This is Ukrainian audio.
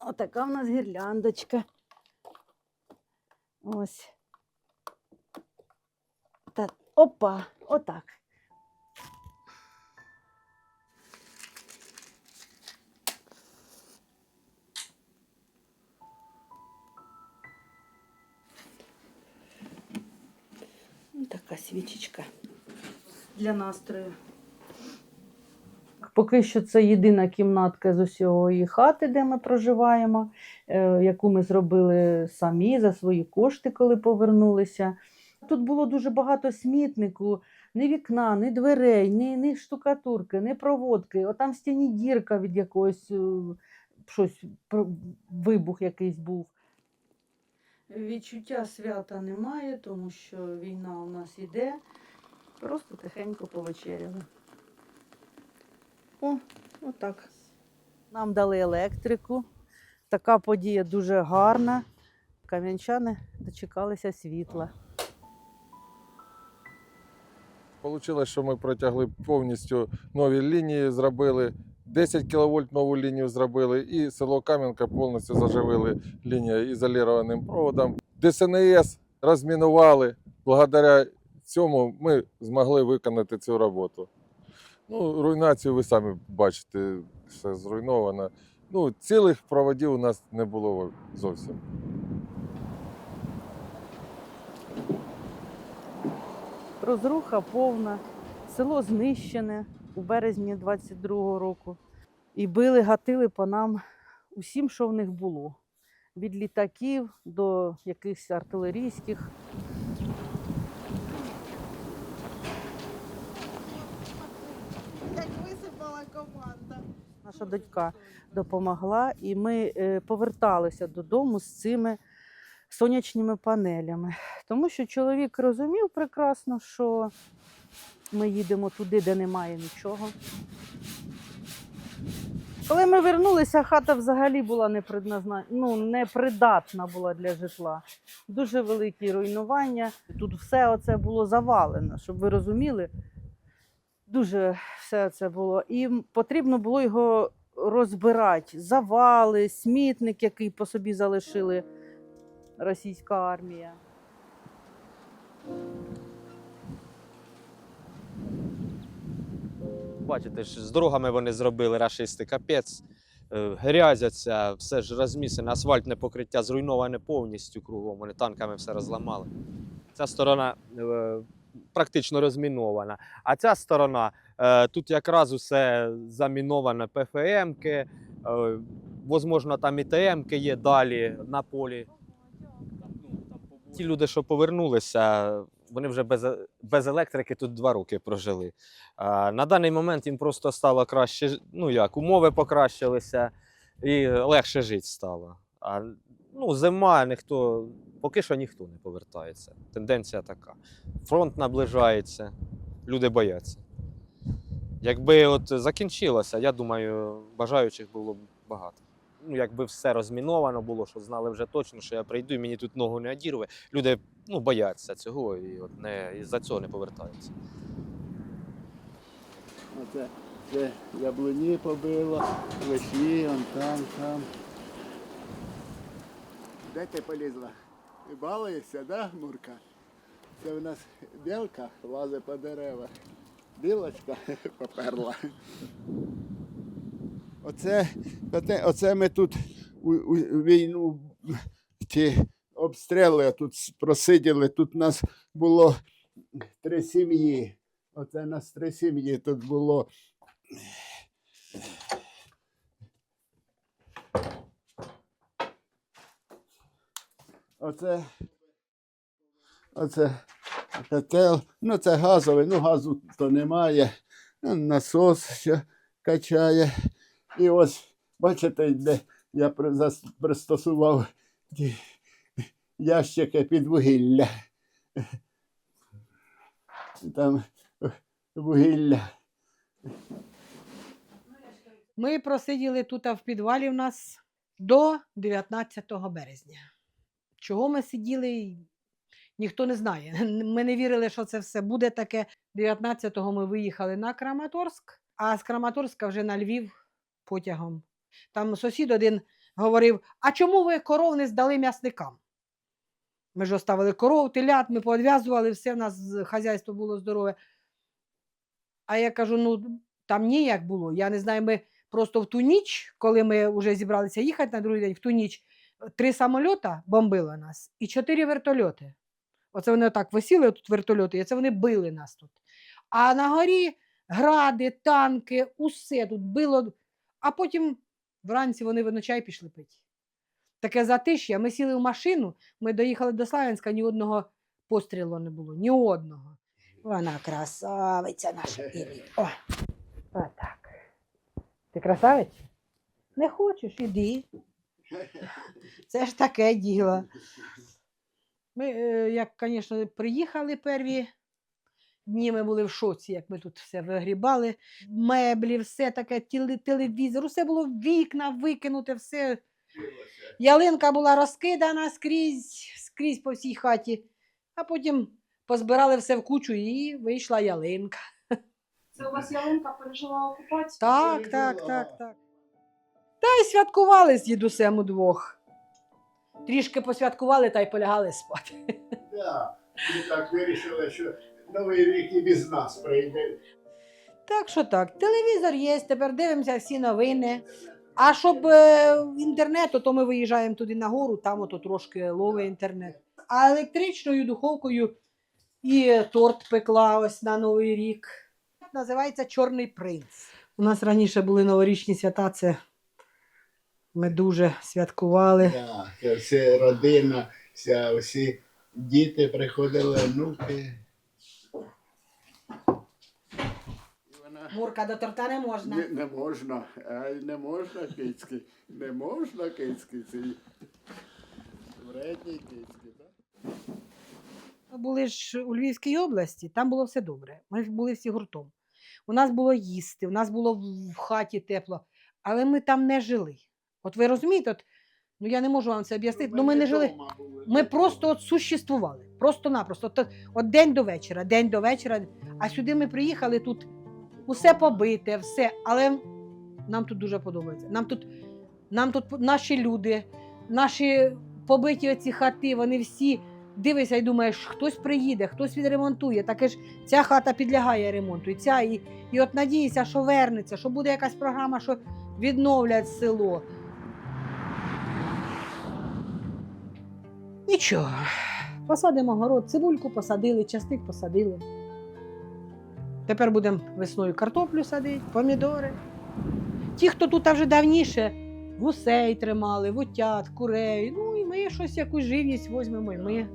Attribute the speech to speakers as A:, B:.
A: Отака в нас гірляндочка. Ось. Та, опа, отак. Ну, Така свічечка для настрою. Поки що це єдина кімнатка з усієї хати, де ми проживаємо, е, яку ми зробили самі за свої кошти, коли повернулися. Тут було дуже багато смітнику, ні вікна, ні дверей, ні, ні штукатурки, ні проводки. Отам в стіні дірка від якогось е, щось, вибух якийсь був. Відчуття свята немає, тому що війна у нас іде. Просто тихенько повечеряли. О, отак. Нам дали електрику. Така подія дуже гарна. Кам'янчани дочекалися світла.
B: Получилось, що ми протягли повністю нові лінії, зробили 10 кВт нову лінію зробили, і село Кам'янка повністю заживили лінію ізолірованим проводом. ДСНС розмінували. Благодаря цьому ми змогли виконати цю роботу. Ну, руйнацію ви самі бачите, все зруйновано. Ну, цілих проводів у нас не було зовсім.
A: Розруха повна, село знищене у березні 22-го року. І били, гатили по нам усім, що в них було. Від літаків до якихось артилерійських.
C: Як висипала команда.
A: Наша дочка допомогла, і ми е, поверталися додому з цими сонячними панелями. Тому що чоловік розумів прекрасно, що ми їдемо туди, де немає нічого. Коли ми вернулися, хата взагалі була непридназна... ну, непридатна була для житла. Дуже великі руйнування. Тут все оце було завалено, щоб ви розуміли. Дуже все це було. І потрібно було його розбирати. Завали, смітник, який по собі залишили російська армія.
D: Бачите, ж з дорогами вони зробили рашисти, капець. Е, Грязяться, все ж розмісене, асфальтне покриття зруйноване повністю кругом. Вони танками все розламали. Ця сторона е, практично розмінована. А ця сторона е, тут якраз усе заміноване ПФМки, е, возможно, там і ТМки є далі на полі. Ті люди, що повернулися, вони вже без, без електрики тут два роки прожили. А, на даний момент їм просто стало краще, ну як, умови покращилися і легше жити стало. А ну, зима, ніхто, поки що ніхто не повертається. Тенденція така. Фронт наближається, люди бояться. Якби от закінчилося, я думаю, бажаючих було б багато. Ну, якби все розміновано було, що знали вже точно, що я прийду і мені тут ногу не одірве. Люди ну, бояться цього і от не, із-за цього не повертаються.
E: Оце це яблуні побило, вишні, он там, там. Де ти полізла? Балуєшся, да, Мурка? Це в нас білка лазить по деревах. Білочка поперла. Оце, оце ми тут у, у війну ті обстріли тут просиділи. Тут нас було три сім'ї. Оце нас три сім'ї тут було. Оце, оце котел. Ну, це газовий, ну газу то немає. Насос ще качає. І ось, бачите, де я пристосував ті ящики під вугілля. Там вугілля.
C: Ми просиділи тут в підвалі в нас до 19 березня. Чого ми сиділи, ніхто не знає. Ми не вірили, що це все буде таке. 19-го ми виїхали на Краматорськ, а з Краматорська вже на Львів потягом. Там сусід один говорив: а чому ви коров не здали м'ясникам? Ми ж оставили коров, телят, ми поодв'язували, все в нас хазяйство було здорове. А я кажу: ну там ніяк було. Я не знаю, ми просто в ту ніч, коли ми вже зібралися їхати на другий день, в ту ніч три самольота бомбили нас і чотири вертольоти. Оце вони отак висіли тут вертольоти, і це вони били нас тут. А на горі гради, танки, усе тут било. А потім вранці вони вночі пішли пити. Таке затиш'я. Ми сіли в машину, ми доїхали до Славянська, ні одного пострілу не було, ні одного. Вона красавиця наша Ірина. О, отак. Ти красавиця? Не хочеш, іди. Це ж таке діло. Ми, е, як, звісно, приїхали перві дні, ми були в шоці, як ми тут все вигрібали. Меблі, все таке, телевізор, все було вікна викинуте, все. Ялинка була розкидана скрізь, скрізь по всій хаті, а потім позбирали все в кучу і вийшла ялинка.
F: Це у вас ялинка пережила окупацію?
C: Так, так, так, так. Та й святкували з дідусем удвох. Трішки посвяткували та й полягали спати.
E: Да. Ми так вирішили, що Новий рік і без нас прийде.
C: Так що так, телевізор є, тепер дивимося всі новини. А щоб е, інтернету, то ми виїжджаємо туди на гору, там ото трошки ловить інтернет. А електричною духовкою і торт пекла ось на Новий рік. Називається Чорний принц. У нас раніше були новорічні свята, це ми дуже святкували.
E: Да, вся родина, вся, всі діти приходили, внуки.
C: Мурка до торта не можна.
E: Не, не можна, ай, не можна кицьки, не можна кицьки ці. Вредні кицьки, так?
C: Ми були ж у Львівській області, там було все добре. Ми були всі гуртом. У нас було їсти, у нас було в хаті тепло, але ми там не жили. От ви розумієте, от, ну я не можу вам це об'яснити, ну ми не жили. Ми просто от существували. Просто-напросто. От, от день до вечора, день до вечора. А сюди ми приїхали тут усе побите, все. Але нам тут дуже подобається. Нам тут, нам тут наші люди, наші побиті оці хати, вони всі дивишся і думаєш, хтось приїде, хтось відремонтує. Таке ж ця хата підлягає ремонту. І, ця, і, і от надіюся, що вернеться, що буде якась програма, що відновлять село. Нічого. Посадимо город, цибульку посадили, частик посадили. Тепер будемо весною картоплю садити, помідори. Ті, хто тут вже давніше гусей тримали, вутят, курей. Ну і ми щось якусь живність візьмемо. І ми